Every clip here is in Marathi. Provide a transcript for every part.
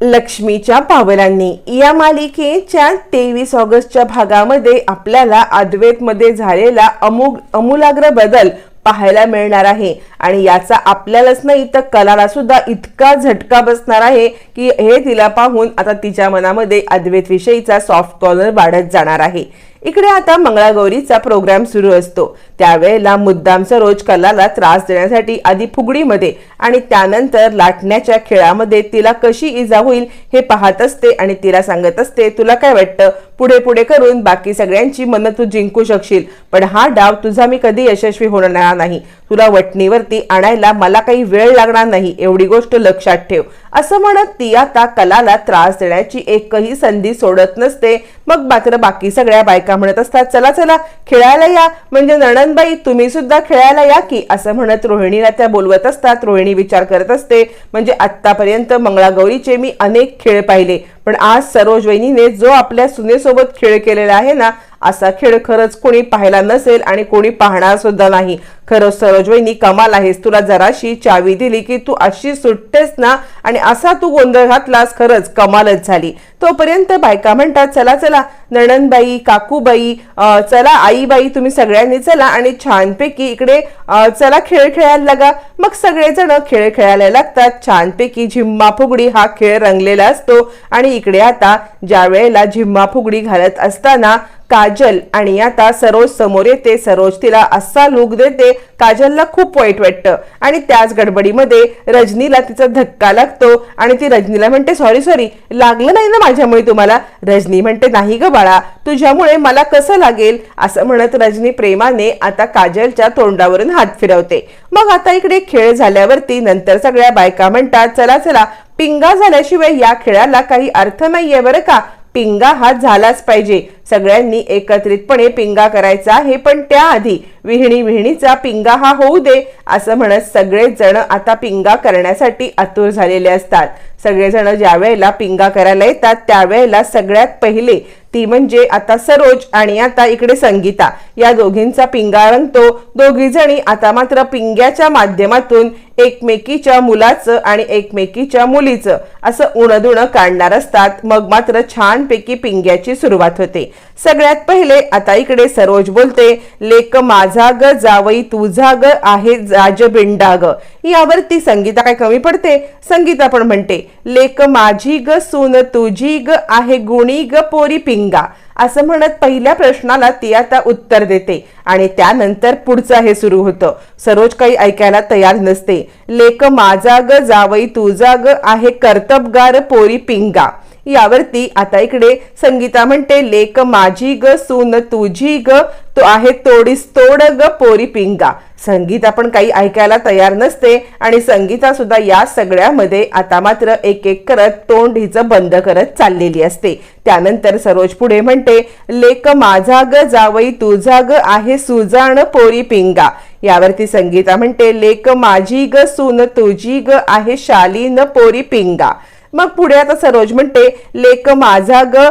लक्ष्मीच्या पावलांनी. या मालिकेच्या तेवीस ऑगस्टच्या भागामध्ये आपल्याला अद्वैतमध्ये झालेला अमुग अमूलाग्र बदल पाहायला मिळणार आहे. आणि याचा आपल्यालाच नाही तर कलाला सुद्धा इतका झटका बसणार आहे की हे तिला पाहून आता तिच्या मनामध्ये अद्वैत विषयीचा सॉफ्ट कॉर्नर वाढत जाणार आहे. इकडे आता मंगळागौरीचा प्रोग्राम सुरू असतो. त्यावेळेला मुद्दाम सरोज कलाला त्रास देण्यासाठी आधी फुगडीमध्ये आणि त्यानंतर लाटण्याच्या खेळामध्ये तिला कशी इजा होईल हे पाहत असते आणि तिला सांगत असते तुला काय वाटतं? पुढे पुढे करून बाकी सगळ्यांची मनं तू जिंकू शकशील. पण हा डाव तुझा मी कधी यशस्वी होणार नाही. तुला वटणीवरती आणायला मला काही वेळ लागणार नाही. एवढी गोष्ट लक्षात ठेव. असं म्हणत ती आता कलाला त्रास देण्याची एकही संधी सोडत नसते. मग मात्र बाकी सगळ्या बायका म्हणत असतात चला चला खेळायला या. म्हणजे नणनबाई तुम्ही सुद्धा खेळायला या की? असं म्हणत रोहिणीला त्या बोलवत असतात. रोहिणी विचार करत असते म्हणजे आतापर्यंत मंगळागौरीचे मी अनेक खेळ पाहिले पण आज सरोज वहिनीने जो आपल्या सुनेसोबत खेळ केलेला आहे ना असा खेळ खरंच कोणी पाहायला नसेल आणि कोणी पाहणार सुद्धा नाही. खरंच सरोज कमाल आहेस. तुला जराशी चावी दिली की तू अशी सुटतेस ना आणि असा तू गोंधळ घातलास खरंच कमालच झाली. तोपर्यंत बायका म्हणतात चला चला नणनबाई काकूबाई चला आईबाई तुम्ही सगळ्यांनी चला आणि छानपैकी इकडे चला खेळ खेळायला लागा. मग सगळेजण खेळ खेळायला लागतात. छानपैकी झिम्मा फुगडी हा खेळ रंगलेला असतो. आणि इकडे आता ज्या वेळेला झिम्मा फुगडी घालत असताना काजल आणि आता सरोज समोर येते. सरोज तिला असा लुक देते काजलला खूप वाईट वाटतं. आणि त्याच गडबडीमध्ये रजनीला तिचा धक्का लागतो आणि ती रजनीला म्हणते सॉरी सॉरी लागलं नाही ना माझ्यामुळे तुम्हाला? रजनी म्हणते नाही ग बाळा तुझ्यामुळे मला कसं लागेल? असं म्हणत रजनी प्रेमाने आता काजलच्या तोंडावरून हात फिरवते. मग आता इकडे खेळ झाल्यावरती नंतर सगळ्या बायका म्हणतात चला चला पिंगा झाल्याशिवाय या खेळाला काही अर्थ नाहीये बरं का? पिंगा हा झालाच पाहिजे. सगळ्यांनी एकत्रितपणे पिंगा करायचा हे पण त्याआधी विहिणी विहिणीचा पिंगा हा होऊ दे असं म्हणत सगळेच जण आता पिंगा करण्यासाठी आतुर झालेले असतात. सगळेजण ज्या वेळेला पिंगा करायला येतात त्यावेळेला सगळ्यात पहिले ती म्हणजे आता सरोज आणि आता इकडे संगीता. या दोघींचा पिंगा रंगतो दोघी जणी आता मात्र पिंग्याच्या माध्यमातून एकमेकीच्या मुलाचं आणि एकमेकीच्या मुलीचं असं उणदुणं काढणार असतात. मग मात्र छानपैकी पिंग्याची सुरुवात होते. सगळ्यात पहिले आता इकडे सरोज बोलते लेक माझा ग जावई तुझा ग आहे जाज बिंडा ग. यावरती संगीता काय कमी पडते? संगीता पण म्हणते लेक माझी ग सून तुझी ग आहे गुणी ग पोरी पिंगा. असं म्हणत पहिल्या प्रश्नाला ती आता उत्तर देते. आणि त्यानंतर पुढचं हे सुरू होतं. सरोज काही ऐकायला तयार नसते. लेक माझा ग जावई तुझा ग आहे कर्तबगार पोरी पिंगा. यावरती आता इकडे संगीता म्हणते लेक माझी ग सून तुझी ग तो आहे तोडीस तोड ग पोरी पिंगा. संगीता पण काही ऐकायला तयार नसते आणि संगीता सुद्धा या सगळ्यामध्ये आता मात्र एक एक करत तोंड हिचं बंद करत चाललेली असते. त्यानंतर सरोज पुढे म्हणते लेक माझा ग जावई तुझा ग आहे सुजाण पोरी पिंगा. यावरती संगीता म्हणते लेक माझी ग सून तुझी ग आहे शालीन पोरी पिंगा. मग पुढे आता सरोज म्हणते लेक माझा ग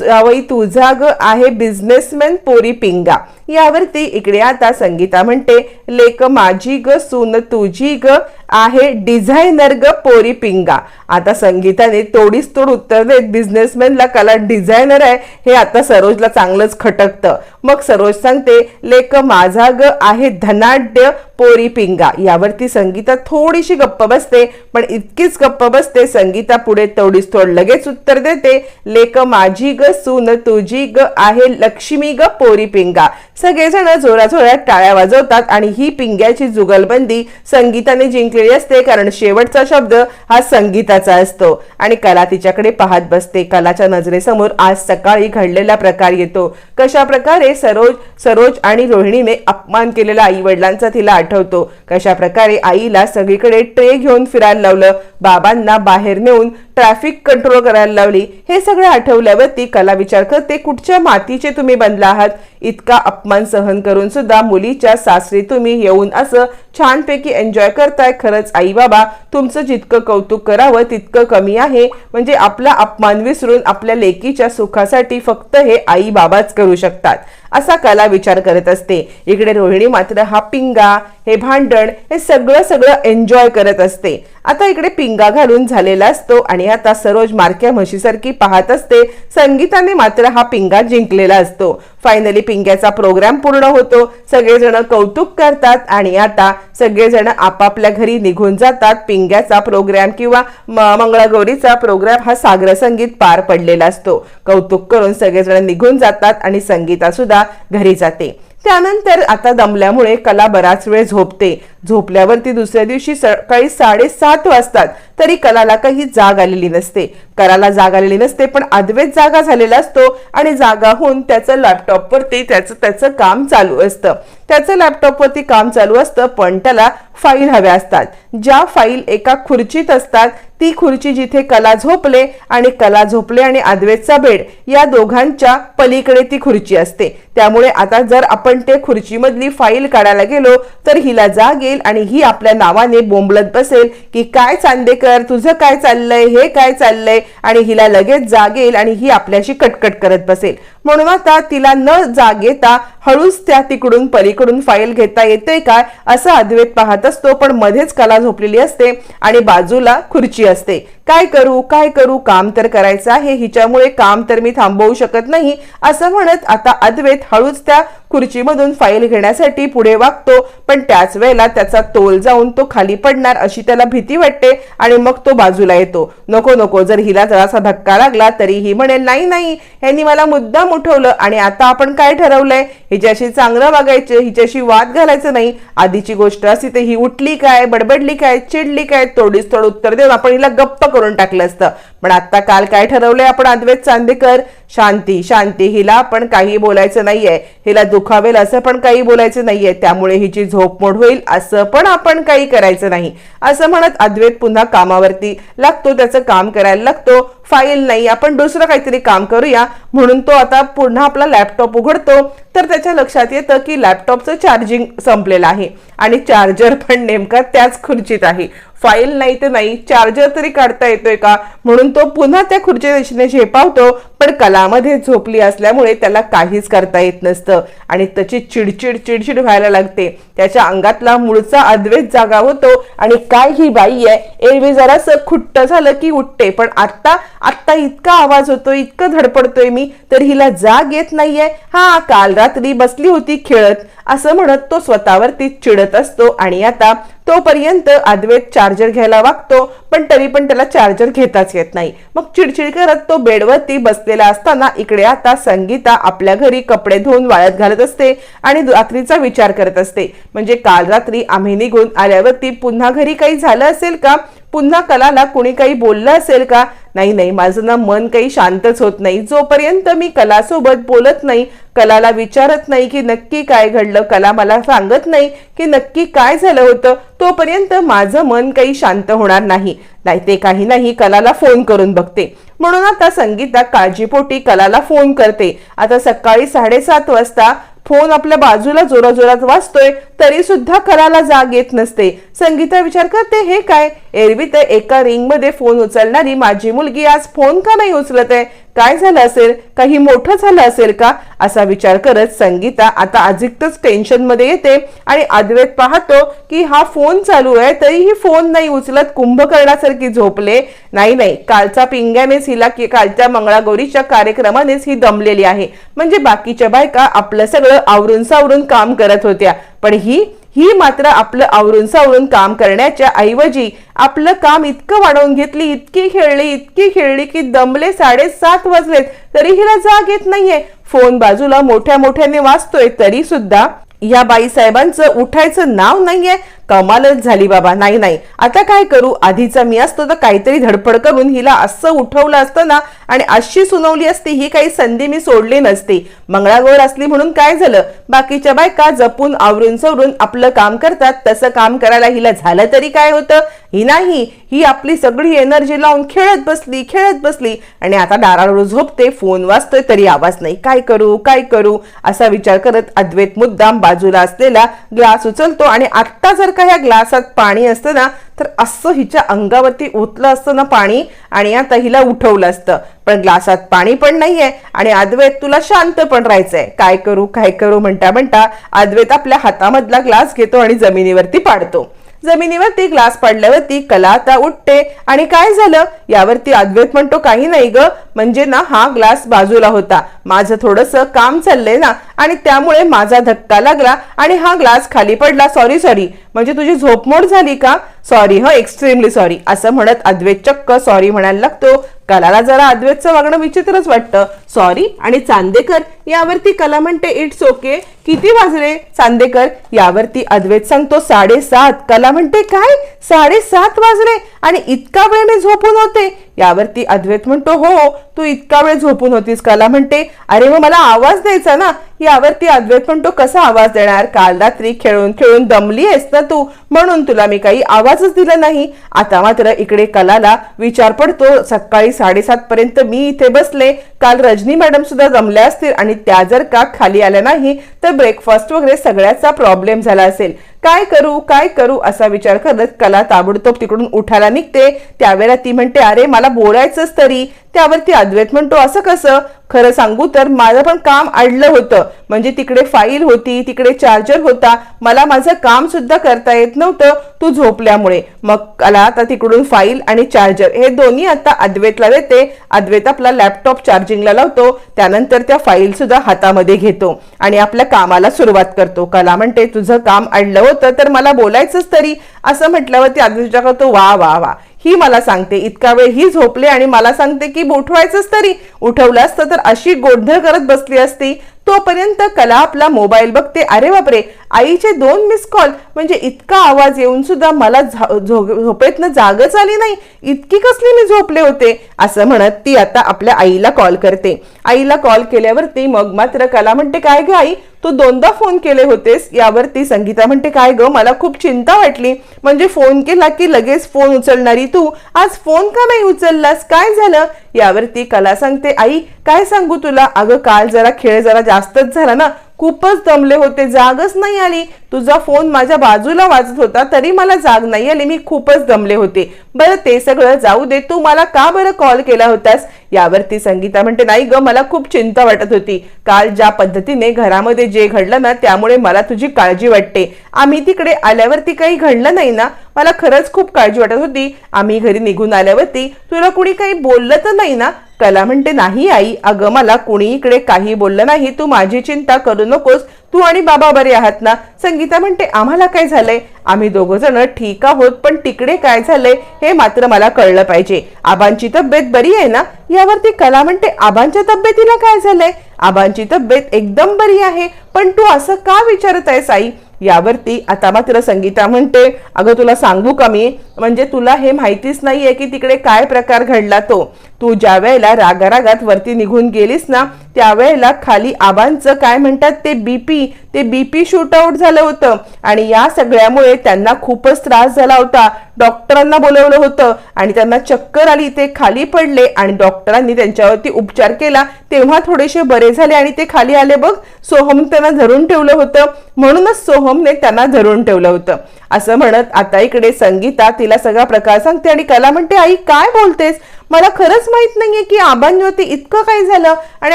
जावई तुझा ग आहे बिझनेसमॅन पोरी पिंगा. यावरती इकडे आता संगीता म्हणते लेक माझी ग सून तुझी ग आहे डिझायनर ग पोरी पिंगा. आता संगीताने तोडीस तोड उत्तर देत बिझनेसमॅनला कला डिझायनर आहे हे आता सरोजला चांगलंच खटकतं. मग सरोज सांगते लेक माझा ग आहे धनाढ्य पोरी पिंगा. यावरती संगीता थोडीशी गप्प बसते पण इतकीच गप्प बसते संगीता पुढे तोडीस तोड लगेच उत्तर देते लेक माझी ग सून तुझी ग आहे लक्ष्मी ग पोरी पिंगा. सगळेजण जोराजोरात टाळ्या वाजवतात आणि ही पिंग्याची जुगलबंदी संगीताने जिंकलेली असते कारण शेवटचा शब्द हा संगीताचा असतो. आणि कला तिच्याकडे पाहत बसते. कलाच्या नजरेसमोर आज सकाळी घडलेला प्रकार येतो. कशा प्रकारे सरोज सरोज आणि रोहिणीने अपमान केलेला आई वडिलांचा तिला आठवतो. कशा प्रकारे आईला सगळीकडे ट्रे घेऊन फिरायला लावलं. बाबांना बाहेर नेऊन ट्रॅफिक कंट्रोल करायला लावली. हे सगळं आठवल्यावर ती कला विचार करते कुठच्या मातीचे तुम्ही बनला आहात? इतका अपमान सहन करून सुद्धा मुलीच्या सासरी तुम्ही येऊन असं छानपैकी एन्जॉय करताय. खरंच आई बाबा तुमचं जितकं कौतुक करावं तितकं कमी आहे. म्हणजे आपला अपमान विसरून आपल्या लेकीच्या सुखासाठी फक्त हे आई बाबाच करू शकतात. असा कला विचार करत असते. इकडे रोहिणी मात्र हा पिंगा हे भांडण हे सगळं सगळं एन्जॉय करत असते. आता इकडे पिंगा घालून झालेला असतो आणि आता सरोज मारक्या म्हशीसारखी पाहत असते. संगीताने मात्र हा पिंगा जिंकलेला असतो. फायनली पिंग्याचा प्रोग्राम पूर्ण होतो. सगळेजण कौतुक करतात आणि आता सगळेजण आपापल्या घरी निघून जातात. पिंग्याचा प्रोग्राम किंवा मंगळागौरीचा प्रोग्राम हा सागर संगीत पार पडलेला असतो. कौतुक करून सगळेजण निघून जातात आणि संगीता सुद्धा घरी जाते. त्यानंतर आता दमल्यामुळे कला बराच वेळ झोपते. झोपल्यावरती दुसऱ्या दिवशी सकाळी साडेसात वाजतात तरी कलाला काही जाग आलेली नसते. कलाला जाग आलेली नसते पण अद्वैत जागा झालेला असतो आणि जागा होऊन त्याचं लॅपटॉपवरती त्याचं त्याचं काम चालू असतं. त्याचं लॅपटॉपवरती काम चालू असतं पण त्याला फाईल हव्या असतात. ज्या फाईल एका खुर्चीत असतात ती खुर्ची जिथे कला झोपले आणि कला झोपले आणि अद्वैतचा बेड या दोघांच्या पलीकडे ती खुर्ची असते. त्यामुळे आता जर आपण ते खुर्चीमधली फाईल काढायला गेलो तर हिला जाग येईल आणि ही आपल्या नावाने बोंबलत बसेल की काय चांदेकर तुझं काय चाललंय? हे काय चाललंय? आणि हिला लगेच जाग येईल आणि ही आपल्याशी कटकट करत बसेल. म्हणून आता तिला न जाग येता हळूच त्या तिकडून पलीकडून फाईल घेता येते काय असं अद्वैत पाहत असतो पण मध्येच कला झोपलेली असते आणि बाजूला खुर्ची असते. काय करू काय करू काम तर करायचं आहे हिच्यामुळे काम तर मी थांबवू शकत नाही असं म्हणत आता अद्वैत हळूच त्या खुर्चीमधून फाईल घेण्यासाठी पुढे वागतो पण त्याच वेळेला त्याचा तोल जाऊन तो खाली पडणार अशी त्याला भीती वाटते आणि मग तो बाजूला येतो. नको नको जर हिला जरासा धक्का लागला तरी ही म्हणेल नाही नाही यांनी मला मुद्दाम उठवलं आणि आता आपण काय ठरवलंय? हिच्याशी चांगलं वागायचं हिच्याशी वाद घालायचं नाही. आधीची गोष्ट असती तर ही उठली काय बडबडली काय चिडली काय? तोडीस तोड उत्तर देऊन आपण हिला गप्प करून टाकलं असतं. पण आता काल काय ठरवलंय आपण अद्वैत चांदेकर? शांती शांती हिला पण काही बोलायचं नाहीये. हिला दुखावेल असं पण काही बोलायचं नाहीये. त्यामुळे हिची झोप मोड होईल असं पण आपण काही करायचं नाही. असं म्हणत अद्वैत पुन्हा कामावरती लागतो. त्याचं काम करायला लागतो. फाईल नाही. आपण दुसरं काहीतरी काम करूया. म्हणून तो आता पुन्हा आपला लॅपटॉप उघडतो. तर त्याच्या लक्षात येतं की लॅपटॉपचं चार्जिंग संपलेलं आहे. आणि चार्जर पण नेमका त्याच खुर्चीत आहे. फाईल नाही तर नाही. चार्जर तरी काढता येतोय का? म्हणून तो पुन्हा त्या खुर्ची दिशेने झेपावतो पण कला घरामध्ये झोपली असल्यामुळे त्याला काहीच करता येत नसतं. आणि त्याची चिडचिड चिडचिड व्हायला लागते. त्याच्या अंगातला मूळचा अद्वैत जागा होतो. आणि काय ही बाई आहे? एरवी जरासं खुट्ट झालं की उठते. पण आत्ता आत्ता इतका आवाज होतो इतकं धडपडतोय मी तर हिला जाग येत नाहीये. हा काल रात्री बसली होती खेळत. असं म्हणत तो स्वतःवरती चिडत असतो. आणि आता तोपर्यंत अद्वैत चार्जर घ्यायला वागतो पण तरी पण त्याला चार्जर घेताच येत नाही. मग चिडचिड करत तो बेडवरती बसलेला असताना इकडे आता संगीता आपल्या घरी कपडे धुवून वाळत घालत असते आणि रात्रीचा विचार करत असते. म्हणजे काल रात्री आम्ही निघून आल्यावरती पुन्हा घरी काही झालं असेल का? पुन्हा कलाला कुणी काही बोललं असेल का? नाही नाही माझं ना मन काही शांतच होत नाही. जोपर्यंत मी कलासोबत बोलत नाही कलाला विचारत नाही की नक्की काय घडलं. कला मला सांगत नाही की नक्की काय झालं होतं. तोपर्यंत माझं मन काही शांत होणार नाही. नाही ते काही नाही कलाला फोन करून बघते. म्हणून आता संगीता काळजीपोटी कलाला फोन करते. आता सकाळी साडेसात वाजता फोन आपल्या बाजूला जोराजोरात वाजतोय तरी सुद्धा कलाला जाग येत नसते. संगीता विचार करते हे काय? एरवी तर एका रिंगमध्ये फोन उचलणारी माझी मुलगी आज फोन का नाही उचलत आहे? काय झालं असेल? काही मोठं झालं असेल का? असा विचार करत संगीता आता अधिकच टेन्शनमध्ये येते आणि अद्वैत पाहतो की हा फोन चालू आहे तरीही फोन नाही उचलत कुंभकर्णासारखी झोपले. नाही नाही कालचा पिंग्यानेच हिला की कालच्या मंगळागौरीच्या कार्यक्रमानेच ही दमलेली आहे. म्हणजे बाकीच्या बायका आपलं सगळं आवरून सावरून काम करत होत्या. पण ही ही मात्र आपलं आवरून सावरून काम करण्याच्या ऐवजी आपलं काम इतकं वाढवून घेतली इतकी खेळली इतकी खेळली की दमले साडेसात वाजलेत तरी हिला जाग येत नाहीये. फोन बाजूला मोठ्या मोठ्याने वाचतोय तरी सुद्धा या बाईसाहेबांचं उठायचं नाव नाहीये. कमालच झाली बाबा. नाही नाही. आता काय करू? आधीचा मी असतो तर काहीतरी धडपड करून हिला असं उठवलं असतं ना आणि अशी सुनवली असती ही काही संधी मी सोडली नसती. मंगळागौर असली म्हणून काय झालं? बाकीच्या बायका जपून आवरून सवरून आपलं काम करतात. तसं काम करायला हिला झालं तरी काय होतं? ही नाही ही आपली सगळी एनर्जी लावून खेळत बसली खेळत बसली. आणि आता दारावर झोपते फोन वाजतोय तरी आवाज नाही. काय करू काय करू? असा विचार करत अद्वैत मुद्दाम बाजूला असलेला ग्लास उचलतो आणि आत्ता जर का ह्या ग्लासात पाणी असतं ना तर असं हिच्या अंगावरती ओतलं असतं ना पाणी आणि आता हिला उठवलं असतं. पण ग्लासात पाणी पण नाहीये आणि अद्वैत तुला शांत पण राहायचंय. काय करू काय करू? म्हणता म्हणता अद्वैत आपल्या हातामधला ग्लास घेतो आणि जमिनीवरती पाडतो. जमिनीवरती ग्लास पडल्यावरती कला आता उठते. आणि काय झालं? यावरती अद्वैत म्हणतो काही नाही ग. म्हणजे ना हा ग्लास बाजूला होता. माझं थोडंसं काम चाललंय ना आणि त्यामुळे माझा धक्का लागला आणि हा ग्लास खाली पडला. सॉरी सॉरी म्हणजे तुझी झोपमोड झाली का? सॉरी ह एक्स्ट्रीमली सॉरी असं म्हणत अद्वैत चक्क सॉरी म्हणायला लागतो. कलाला जरा अद्वैतचं वागणं विचित्रच वाटतं. सॉरी आणि चांदेकर यावरती कला म्हणते इट्स ओके किती वाजले? चांदेकर यावरती अद्वैत सांगतो साडेसात. कला म्हणते काय? साडेसात वाजले आणि इतका वेळ मी झोपून होते. यावरती अद्वैत म्हणतो हो हो, तू इतका वेळ झोपून होतीस. कला म्हणते अरे मग मला आवाज द्यायचा ना. यावरती अद्वैत म्हणतो कसा आवाज देणार? काल रात्री खेळून खेळून दमली आहेस ना तू? म्हणून तुला मी काही आवाजच दिला नाही. आता मात्र इकडे कलाला विचार पडतो. सकाळी साडेसात पर्यंत मी इथे बसले. काल रजनी मॅडम सुद्धा जमल्या असतील आणि त्या जर का खाली आल्या नाही तर ब्रेकफास्ट वगैरे सगळ्याचा प्रॉब्लेम झाला असेल. काय करू काय करू असा विचार करत कला ताबडतोब तिकडून उठायला निघते. त्यावेळेला ती म्हणते अरे मला बोलायचंच तरी. त्यावरती अद्वैत म्हणतो असं कसं? खरं सांगू तर माझं पण काम अडलं होतं. म्हणजे तिकडे फाईल होती तिकडे चार्जर होता. मला माझं काम सुद्धा करता येत नव्हतं तू झोपल्यामुळे. मग कला आता तिकडून फाईल आणि चार्जर हे दोन्ही आता अद्वैतला देते. अद्वैत आपला लॅपटॉप चार्जिंगला लावतो. त्यानंतर त्या फाईल सुद्धा हातामध्ये घेतो. आणि आपल्या कामाला सुरुवात करतो. कला म्हणते तुझं काम अडलं होतं तर मला बोलायचंच तरी. असं म्हटल्यावरती अद्वैत करतो वा वा वा. ही मला सांगते. इतका वेळ ही झोपले आणि मला सांगते की उठवायचंच तरी. उठवलं असतं तर अशी गोंधळ करत बसली असती. तोपर्यंत कला आपला मोबाईल बघते. अरे बापरे! आईचे दोन मिस कॉल म्हणजे इतका आवाज येऊन सुद्धा मला झोपेतनं जागच आली नाही. इतकी कसली मी झोपले होते? असं म्हणत ती आता आपल्या आईला कॉल करते. आईला कॉल केल्यावरती मग मात्र कला म्हणते काय ग आई? तू दोनदा फोन केले होतेस यावर ती संगीता म्हणते काय ग? मला खूप चिंता वाटली. म्हणजे फोन केला की लगेच फोन उचलणारी तू. आज फोन का नाही उचललास? काय झालं? यावर ती कला सांगते आई काय सांगू तुला? अगं काल जरा खेळ जरा जास्तच झाला ना. खूपच दमले होते. जागच नाही आली. तुझा फोन माझ्या बाजूला वाजत होता तरी मला जाग नाही आली. मी खूपच दमले होते. बरं ते सगळं जाऊ दे. तू मला का बरं कॉल केला होतास? यावरती संगीता म्हणते नाही ग मला खूप चिंता वाटत होती. काल ज्या पद्धतीने घरामध्ये जे घडलं ना त्यामुळे मला तुझी काळजी वाटते. आम्ही तिकडे आल्यावरती काही घडलं नाही ना? मला खरंच खूप काळजी वाटत होती. आम्ही घरी निघून आल्यावरती तुला कुणी काही बोललं तर नाही ना? कला म्हणते नाही आई अगं मला कुणी इकडे काही बोललं नाही. तू माझी चिंता करू नकोस. तू आणि बाबा बरे आहात ना? संगीता म्हणते आम्हाला काय झालंय? आम्ही दोघ जण ठीक आहोत पण तिकडे काय झालंय हे मात्र मला कळलं पाहिजे. आबांची तब्येत बरी आहे ना? यावरती कला म्हणते आबांच्या तब्येतीला काय झालंय? आबांची तब्येत एकदम बरी आहे. पण तू असं का विचारत आहेस आई? यावरती आता मात्र संगीता म्हणते अगं तुला सांगू का मी? म्हणजे तुला हे माहितीच नाहीये की तिकडे काय प्रकार घडला तो. तू ज्या वेळेला रागारागात वरती निघून गेलीस ना त्यावेळेला खाली आबांचं काय म्हणतात ते बीपी ते बीपी शूट आउट झालं होतं. आणि या सगळ्यामुळे त्यांना खूपच त्रास झाला होता. डॉक्टरांना बोलवलं होतं आणि त्यांना चक्कर आली ते खाली पडले आणि डॉक्टरांनी त्यांच्यावरती उपचार केला. तेव्हा थोडेसे बरे झाले आणि ते खाली आले बघ. सोहम त्यांना धरून ठेवलं होतं. म्हणूनच सोहमने त्यांना धरून ठेवलं होतं. असं म्हणत आता इकडे संगीता तिला सगळा प्रकार सांगते आणि कला म्हणते आई काय बोलतेस? मला खरंच माहीत नाहीये की आबांवरती इतकं काय झालं आणि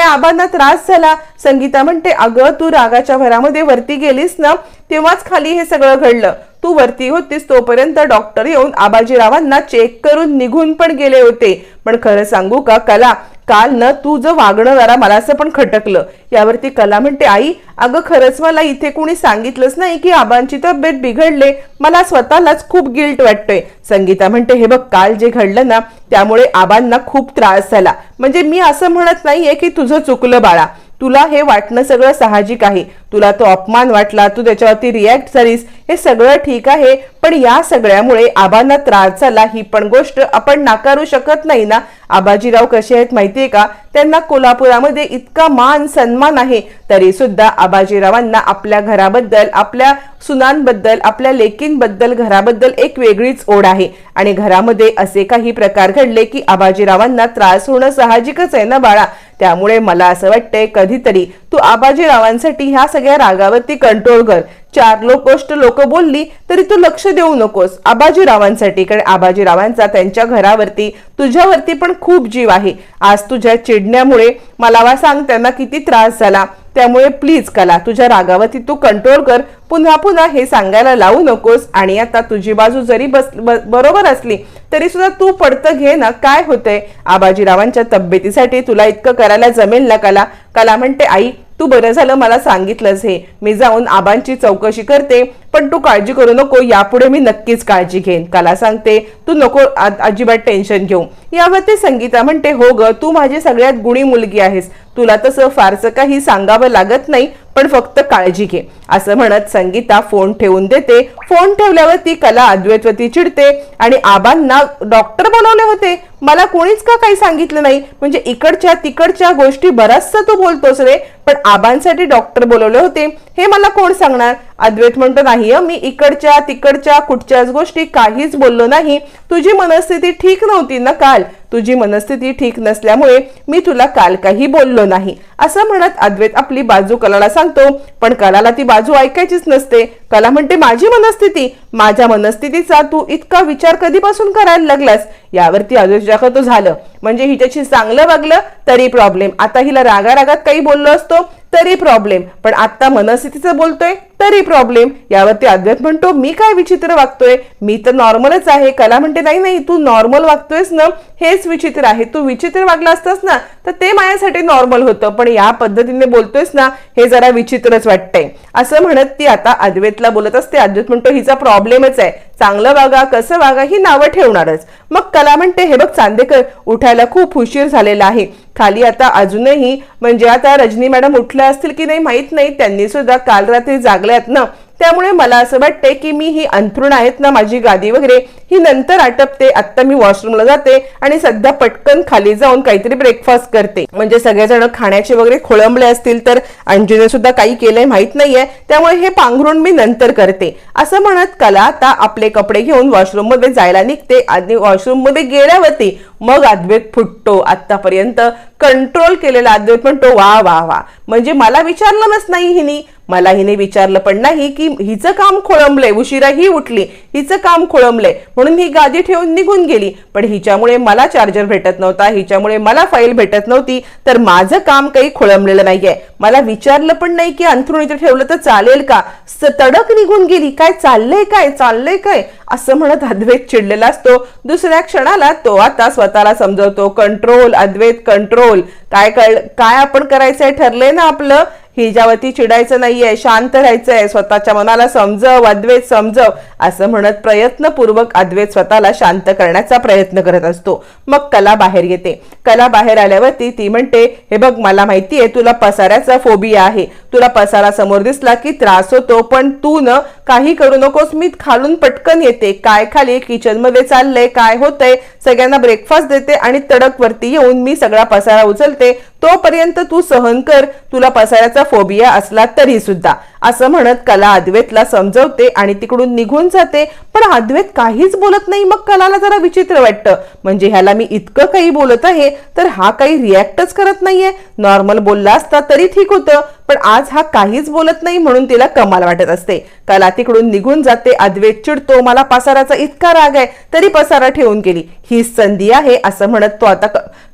आबांना त्रास झाला. संगीता म्हणते अगं तू रागाच्या भरामध्ये वरती गेलीस ना तेव्हाच खाली हे सगळं घडलं. तू वरती होतीस तोपर्यंत डॉक्टर येऊन आबाजीरावांना चेक करून निघून पण गेले होते. पण खरं सांगू का कला काल न तुझं वागणं जरा मला असं पण खटकलं. यावरती कला म्हणते आई अगं खरंच मला इथे कोणी सांगितलंच नाही की आबांची तब्येत बिघडले. मला स्वतःलाच खूप गिल्ट वाटतोय. संगीता म्हणते हे बघ काल जे घडलं ना त्यामुळे आबांना खूप त्रास झाला. म्हणजे मी असं म्हणत नाहीये की तुझं चुकलं बाळा. तुला हे वाटणं सगळं साहजिक आहे. तुला तो अपमान वाटला तू त्याच्यावरती रिॲक्ट झालीस हे सगळं ठीक आहे पण या सगळ्यामुळे आबांना त्रास झाला ही पण गोष्ट आपण नाकारू शकत नाही ना? आबाजीराव कसे आहेत माहितीये का? त्यांना कोल्हापुरामध्ये इतका मान सन्मान आहे तरी सुद्धा आबाजीरावांना आपल्या घराबद्दल आपल्या सुनांबद्दल आपल्या लेकींबद्दल घराबद्दल एक वेगळीच ओढ आहे. आणि घरामध्ये असे काही प्रकार घडले की आबाजीरावांना त्रास होणं साहजिकच आहे ना बाळा? त्यामुळे मला असं वाटतंय कधीतरी तू आबाजीरावांसाठी ह्या सगळ्या सगळ्या रागावरती कंट्रोल कर. चार लोक गोष्ट लोक बोलली तरी तू लक्ष देऊ नकोस. आबाजीरावांसाठी कारण आबाजीरावांचा त्यांच्या घरावरती तुझ्यावरती पण खूप जीव आहे. आज तुझ्या चिडण्यामुळे मला वा सांग त्यांना किती त्रास झाला. त्यामुळे प्लीज कला तुझ्या रागावरती तू कंट्रोल कर. पुन्हा पुन्हा हे सांगायला लावू नकोस. आणि आता तुझी बाजू जरी बस बरोबर असली तरी सुद्धा तू पडतं घे ना. काय होतंय? आबाजीरावांच्या तब्येतीसाठी तुला इतकं करायला जमेल ना कला? कला म्हणते आई तू बरं झालं मला सांगितलंस हे. मी जाऊन आबांची चौकशी करते पण तू काळजी करू नको यापुढे मी नक्कीच काळजी घेईन. काला सांगते तू नको आ- अजिबात टेन्शन घेऊ. यावर ते संगीता म्हणते हो ग तू माझी सगळ्यात गुणी मुलगी आहेस. तुला तसं फारसं काही सांगावं लागत नाही पण फक्त काळजी घे. असं म्हणत संगीता फोन ठेवून देते. फोन ठेवल्यावर ती कला अद्वैतवती चिडते आणि आबांना डॉक्टर बनवले होते. मला कोणीच का काही सांगितलं नाही? म्हणजे इकडच्या तिकडच्या गोष्टी बराचसा तू बोलतोस रे. पण आबांसाठी डॉक्टर बोलवले होते. हे मला कोण सांगणार? अद्वैत म्हणतो नाही मी इकडच्या तिकडच्या कुठच्याच गोष्टी काहीच बोललो नाही. तुझी मनस्थिती ठीक नव्हती ना काल? तुझी मनस्थिती ठीक नसल्यामुळे मी तुला काल काही बोललो नाही. असं म्हणत अद्वैत आपली बाजू कलाला सांगतो पण कलाला ती बाजू ऐकायचीच नसते. कला म्हणते माझी मनस्थिती माझ्या मनस्थितीचा तू इतका विचार कधीपासून करायला लागलास? यावरती अद्वैत तो झालं. म्हणजे हिच्याशी चांगलं वागलं तरी प्रॉब्लेम आता हिला रागा रागात काही बोललो असतो तरी प्रॉब्लेम पण आता मनस्थितीचं बोलतोय? तरी प्रॉब्लेम यावरती अद्वैत म्हणतो मी काय विचित्र वागतोय? मी तर नॉर्मलच आहे. कला म्हणते नाही नाही तू नॉर्मल वागतोयस ना हेच विचित्र आहे. तू विचित्र वागला असतास ना तर ते माझ्यासाठी नॉर्मल होतं. पण या पद्धतीने बोलतोयस ना हे जरा विचित्रच वाटतंय. असं म्हणत ती आता अद्वैतला बोलत असते. अद्वैत म्हणतो हिचा प्रॉब्लेमच आहे. चांगलं वागा कसं वागा ही नावं ठेवणारच. मग कला म्हणते हे बघ चांदेकर उठायला खूप उशीर झालेला आहे. खाली आता अजूनही म्हणजे आता रजनी मॅडम उठल्या असतील की नाही माहीत नाही. त्यांनी सुद्धा काल रात्री लागल्यात ना. त्यामुळे मला असं वाटतंय की मी ही अंथरुण आहेत ना माझी गादी वगैरे ही नंतर आटपते. आत्ता मी वॉशरूमला जाते आणि सध्या पटकन खाली जाऊन काहीतरी ब्रेकफास्ट करते. म्हणजे सगळेजण खाण्याचे वगैरे खोळंबले असतील तर अंजुने सुद्धा काही केलंय माहीत नाहीये. त्यामुळे हे पांघरून मी नंतर करते. असं म्हणत कला आता आपले कपडे घेऊन वॉशरूममध्ये जायला निघते. आणि वॉशरूममध्ये गेल्यावरती मग अद्वैत फुटतो. आतापर्यंत कंट्रोल केलेला अद्वैत म्हणतो वा वा वा. म्हणजे मला विचारलंच नाही हिनी. मला हिने विचारलं पण नाही की हिचं काम खोळंबलंय उशिरा ही उठली हिचं काम खोळंबलंय. म्हणून ही गादी ठेवून निघून गेली. पण हिच्यामुळे मला चार्जर भेटत नव्हता हिच्यामुळे मला फाईल भेटत नव्हती तर माझं काम काही खोळंबलेलं नाहीये. मला विचारलं पण नाही की अंथरुण इथे ठेवलं तर चालेल का? स- तडक निघून गेली. काय चाललंय काय चाललंय काय? असं म्हणत अद्वैत चिडलेला असतो. दुसऱ्या क्षणाला तो आता स्वतःला समजवतो. Control Advait control. काय कळ काय आपण करायचंय ठरलंय ना आपलं? हिच्यावरती चिडायचं नाहीये शांत राहायचंय स्वतःच्या मनाला समजव अद्वैत समजव असं म्हणत प्रयत्नपूर्वक अद्वैत स्वतःला शांत करण्याचा प्रयत्न करत असतो. मग कला बाहेर येते. कला बाहेर आल्यावरती ती म्हणते हे बघ मला माहितीये तुला पसाऱ्याचा फोबिया आहे. तुला पसारा समोर दिसला की त्रास होतो पण तू न काही करू नकोस मी खालून पटकन येते. काय खाली किचनमध्ये चाललंय काय होतंय सगळ्यांना ब्रेकफास्ट देते आणि तडक वरती येऊन मी सगळा पसारा उचलते. तोपर्यंत तू सहन कर. तुला पसाऱ्याचा फोबिया असला तरी सुद्धा असं म्हणत कला अद्वैतला समजवते आणि तिकडून निघून जाते. पण अद्वैत काहीच बोलत नाही. मग कलाला जरा विचित्र वाटतं. म्हणजे ह्याला मी इतकं काही बोलत आहे तर हा काही रिॲक्टच करत नाहीये. नॉर्मल बोलला असता तरी ठीक होतं. पण आज हा काहीच बोलत नाही म्हणून तिला कमाल वाटत असते. कला तिकडून निघून जाते अद्वैत चिडतो मला पसाराचा इतका राग आहे तरी पसारा ठेवून गेली. ही संधी आहे असं म्हणत तो आता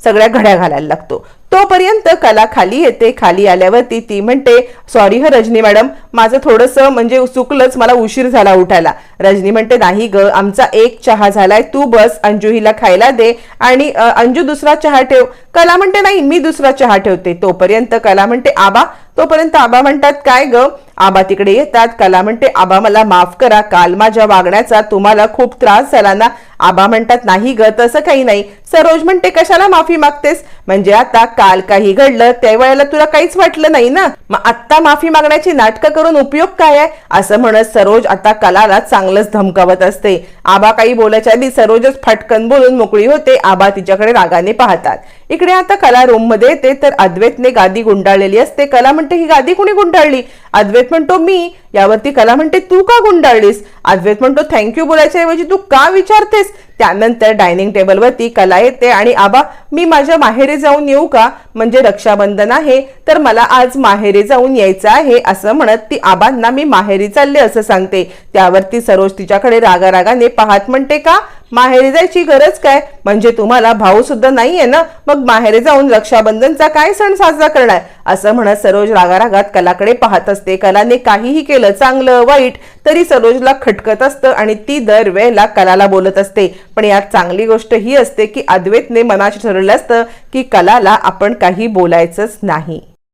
सगळ्या घड्या घालायला लागतो. तोपर्यंत कला खाली येते खाली आल्यावरती ती म्हणते सॉरी ह रजनी मॅडम माझं थोडंसं म्हणजे चुकलंच मला उशीर झाला उठायला. रजनी म्हणते नाही ग आमचा एक चहा झालाय तू बस अंजू हिला खायला दे आणि अंजू दुसरा चहा ठेव. कला म्हणते नाही मी दुसरा चहा ठेवते. तोपर्यंत कला म्हणते आबा तोपर्यंत आबा म्हणतात काय ग? आबा तिकडे येतात. कला म्हणते आबा मला माफ करा. काल माझ्या वागण्याचा तुम्हाला खूप त्रास झाला ना? आबा म्हणतात नाही ग तसं काही नाही. सरोज म्हणते कशाला माफी मागतेस? म्हणजे आता काल काही घडलं त्यावेळेला तुला काहीच वाटलं नाही ना? मग आत्ता माफी मागण्याची नाटकं करून उपयोग काय आहे? असं म्हणत सरोज आता कलाला चांगलंच धमकावत असते. आबा काही बोलायच्या आधी सरोजच फटकन बोलून मोकळी होते. आबा तिच्याकडे रागाने पाहतात. इकडे आता कला रूममध्ये येते तर अद्वैतने गादी गुंडाळलेली असते. कला म्हणते ही गादी कुणी गुंडाळली? अद्वैत म्हणतो मी. यावरती कला म्हणते तू का गुंडाळलीस? अद्वैत म्हणतो थँक्यू बोलायच्या ऐवजी तू का विचारतेस? त्यानंतर डायनिंग टेबलवरती कला येते. आणि आबा मी माझ्या माहेरी जाऊन येऊ का? म्हणजे रक्षाबंधन आहे तर मला आज माहेरी जाऊन यायचं आहे असं म्हणत ती आबांना मी माहेरी चालले असं सांगते. त्यावरती सरोज तिच्याकडे रागारागाने पाहत म्हणते का? माहेरी जायची गरज काय? म्हणजे तुम्हाला भाऊ सुद्धा नाहीये ना? मग माहेरी जाऊन रक्षाबंधनचा काय सण साजरा करणार? असं म्हणत सरोज रागारागात कलाकडे पाहत असते. कलाने काहीही केलं चांगलं वाईट तरी सरोजला खटकत असतं आणि ती दरवेळेला कलाला बोलत असते. पण यात चांगली गोष्ट ही असते की अद्वैतने मनाशी ठरवलं असतं की कलाला आपण काही बोलायचंच नाही.